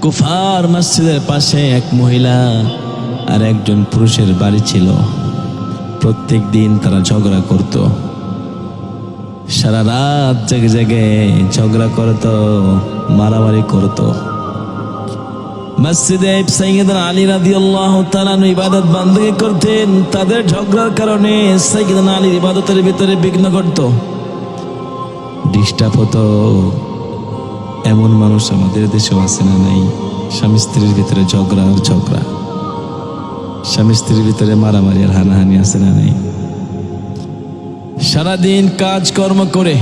কুফার মসজিদের পাশে এক মহিলা আর একজন পুরুষের বাড়ি ছিল। প্রত্যেক দিন তারা ঝগড়া করত। সারা রাত জেগে জেগে ঝগড়া করত, মারামারি করত। মসজিদে সাইয়্যিদনা আলী রাদিয়াল্লাহু তাআলা ইবাদত বন্দী করতেন। তাদের ঝগড়ার কারণে সাইয়্যিদনা আলীর ইবাদতের ভিতরে বিঘ্ন ঘটত। ডিস্টার্ব হতো। এমন মানুষ আমাদের দেশেও আছে না নাই? স্বামী স্ত্রীর ভিতরে ঝগড়া আর ঝগড়া। স্বামী স্ত্রীর ভিতরে মারামারি আর হানাহানি আছে না নাই? সারাদিন কাজকর্ম করে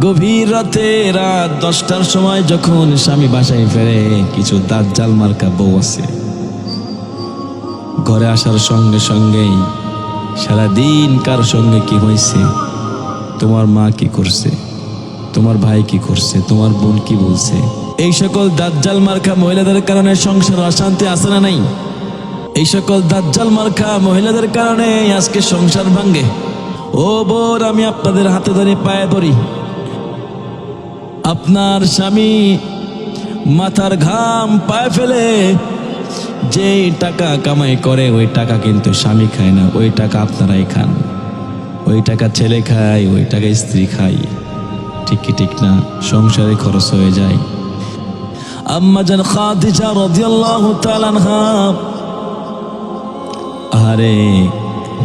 গভীর রাতে রাত দশটার সময় যখন স্বামী বাসায় ফেরে, কিছু দাঁত জাল মার্কা বউ আছে। ঘরে আসার সঙ্গে সঙ্গেই সারাদিন কার সঙ্গে কি হয়েছে তোমার মা কি করছে? তোমার ভাই কি করছে? তোমার বোন কি বলছে? এই সকল দাজ্জাল মার্কা মহিলাদের কারণে সংসার অশান্তি আসে না নাই? এই সকল দাজ্জাল মার্কা মহিলাদের কারণে আজকে সংসার ভাঙ্গে ও বোর, আমি আপনাদের হাতে ধরে পায়ে ধরি। আপনার স্বামী মাথার ঘাম পায়ে ফেলে যে টাকা কামাই করে, ওই টাকা কিন্তু স্বামী খায় না। ওই টাকা আপনারাই খান। ওই টাকা ছেলে খায়, ওই টাকা স্ত্রী খায়। ঠিক কি ঠিক না? সংসারে খরচ হয়ে যায়। আম্মা জান খাদিজা রাদিয়াল্লাহু তাআলা আরে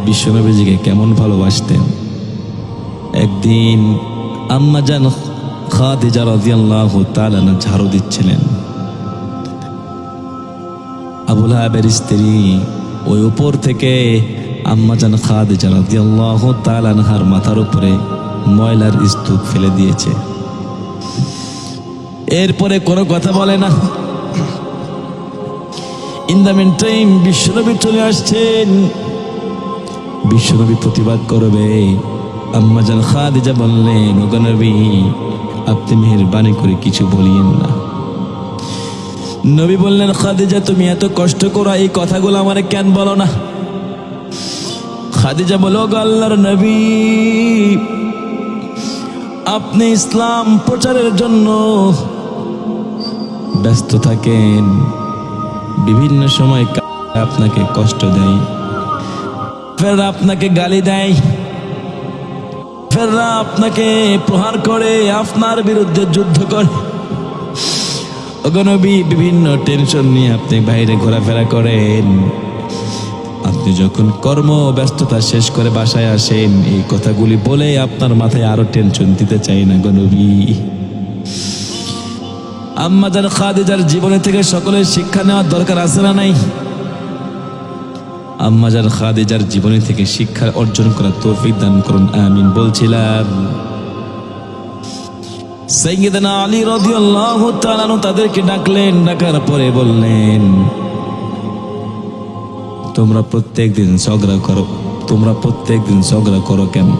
বিশ্বনবীজিকে কেমন ভালোবাসতেন। একদিন আম্মা জান খাদিজা রাদিয়াল্লাহু তাআলা ঝাড়ু দিচ্ছিলেন। আবুল আহাবের স্ত্রী ওই উপর থেকে আম্মা জান খাদিজা রাদিয়াল্লাহু তাআলা আনহার মাথার উপরে ময়লার স্তূপ ফেলে দিয়েছে। এরপরে কোনো কথা বলে না। ইন দ্য মিন টাইম বিশ্বনবী চলে আসছেন। বিশ্বনবী প্রতিবাদ করবে। আম্মা জান খাদিজা বললেন, ওগো নবী, আপনি মেহেরবানি করে কিছু বলিয়েন না। নবী বললেন, খাদিজা, তুমি এত কষ্ট করো, এই কথাগুলো আমারে কেন বলো না? খাদিজা বলো গো আল্লাহর নবী আপনি ইসলাম প্রচারের জন্য ব্যস্ত থাকেন। বিভিন্ন সময় আপনাকে কষ্ট দেয়। ফের আপনাকে গালি দেয়। ফেররা আপনাকে প্রহার করে, আপনার বিরুদ্ধে যুদ্ধ করে। অগনবী বিভিন্ন টেনশন নিয়ে আপনি বাইরে ঘোরাফেরা করেন। আপনি যখন কর্ম ব্যস্ততা শেষ করে বাসায় আসেন, এই কথাগুলি বলে আপনার মাথায় আরও টেনশন দিতে চাই না গনবী আম্মাজান খাদিজার জীবনে থেকে সকলের শিক্ষা নেওয়ার দরকার আছে না নাই? আম্মাজান খাদিজার জীবনে থেকে শিক্ষা অর্জন করার তৌফিক দান করুন, আমিন বলছিলাম। সৈয়দনা আলী রাদিয়াল্লাহু তাআলা তাদেরকে ডাকলেন, ডাকার পরে বললেন তোমরা প্রত্যেক দিন ঝগড়া করো। তোমরা প্রত্যেক দিন ঝগড়া করো কেন?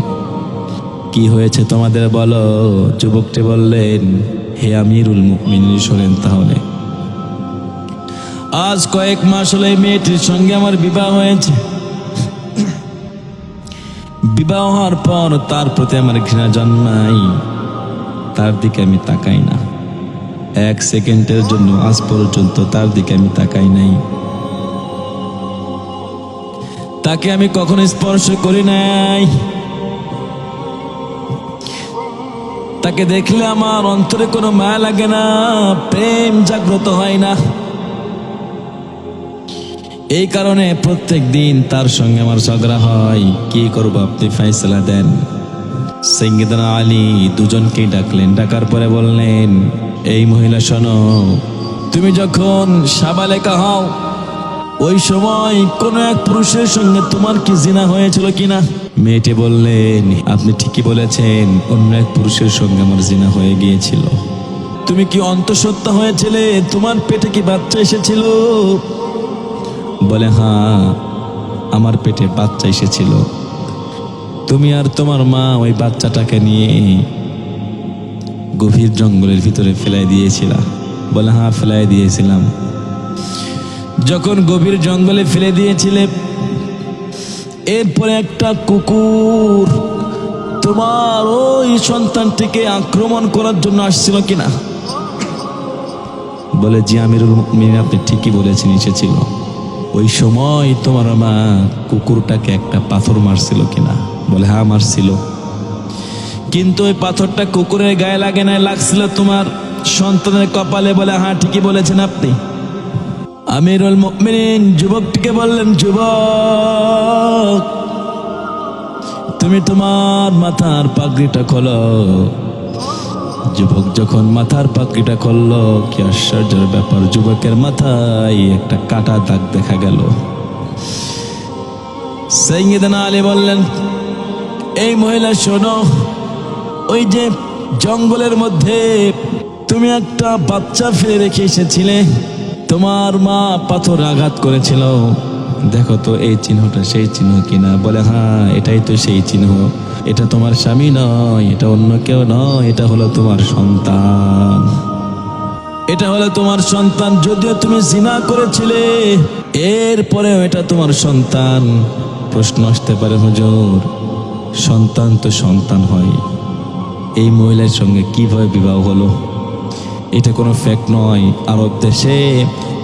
কি হয়েছে তোমাদের বলো? যুবকটি বললেন, হে আমিরুল মুমিনিন, শোনেন তাহলে। আজ কয়েক মাস হলে মেয়েটির সঙ্গে আমার বিবাহ হয়েছে। বিবাহ হওয়ার পর তার প্রতি আমার ঘৃণা জন্মাই। তার দিকে আমি তাকাই না। এক সেকেন্ডের জন্য আজ পর্যন্ত তার দিকে আমি তাকাই নাই। তাকে আমি কখনো স্পর্শ করি নাই। তাকে দেখলে আমার অন্তরে কোনো মায়া লাগে না, প্রেম জাগ্রত হয় না। এই কারণে প্রত্যেক দিন তার সঙ্গে আমার ঝগড়া হয়। কি করব আপনি ফাইসলা দেন। সৈয়দনা আলী দুজনকেই ডাকলেন, ডাকার পরে বললেন, এই মহিলা শোনো, তুমি যখন সাবালেকা হও ওই সময় কোন এক পুরুষের সঙ্গে তোমার কি জিনা হয়েছিল কিনা? মেয়েটি বললেন, আপনি ঠিকই বলেছেন, অন্য এক পুরুষের সঙ্গে আমার জিনা হয়ে গিয়েছিল। তুমি কি অন্তঃসত্ত্বা হয়েছিলে? তোমার পেটে কি বাচ্চা এসেছিল? বলে হ্যাঁ আমার পেটে বাচ্চা এসেছিল। তুমি আর তোমার মা ওই বাচ্চাটাকে নিয়ে গভীর জঙ্গলের ভিতরে ফেলাই দিয়েছিলা। বলে হ্যাঁ ফেলাই দিয়েছিলাম। যখন গভীর জঙ্গলে ফেলে দিয়েছিলে, এরপরে একটা কুকুর তোমার ওই সন্তানটিকে আক্রমণ করার জন্য আসছিল কিনা? বলে, জি আমিরুল আপনি ঠিকই বলেছেন এসেছিল ওই সময় তোমার মা কুকুরটাকে একটা পাথর মারছিল কিনা? বলে হ্যাঁ মারছিল। কিন্তু ওই পাথরটা কুকুরের গায়ে লাগে না লাগছিল তোমার সন্তানের কপালে বলে হ্যাঁ ঠিকই বলেছেন আপনি। আমিরুল মুমিনিন, যুবকটিকে বললেন, যুবক, তুমি তোমার মাথার পাগড়িটা খোলো। যুবক যখন মাথার পাগড়িটা খুললো কি আশ্চর্যের ব্যাপার, যুবকের মাথায় একটা কাটা দাগ দেখা গেল। আলী বললেন, এই মহিলা, শোনো, ওই যে জঙ্গলের মধ্যে তুমি একটা বাচ্চা ফেলে রেখে এসেছিলে তোমার মা পাথর আঘাত করেছিল। দেখো তো এই চিহ্নটা, সেই চিহ্ন কিনা? বলে হ্যাঁ এটাই তো সেই চিহ্ন। এটা তোমার স্বামী নয়, এটা অন্য কেউ নয়, এটা হলো তোমার সন্তান। এটা হলো তোমার সন্তান, যদিও তুমি জিনা করেছিলে, এরপরেও এটা তোমার সন্তান। প্রশ্ন আসতে পারে, হুজুর, সন্তান তো সন্তান হয়। এই মহিলার সঙ্গে কীভাবে বিবাহ হলো? এটা কোনো ফ্যাক্ট নয়। আরব দেশে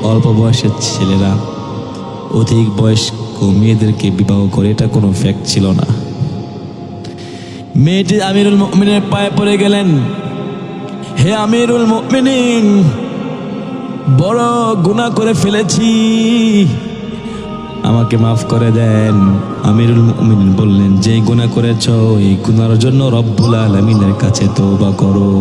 অল্প বয়সের ছেলেরা অধিক বয়স্ক মেয়েদেরকে বিবাহ করে, এটা কোনো ফ্যাক্ট ছিল না। মেয়েটি আমিরুল মুমিনের পায়ে পড়ে গেলেন। হে আমিরুল মুমিনিন, বড় গুণা করে ফেলেছি। আমাকে মাফ করে দেন, আমিরুল মুমিনিন বললেন যে গুনাহ করেছ, এই গুনার জন্য রব্বুল আলামিনের কাছে তওবা করো।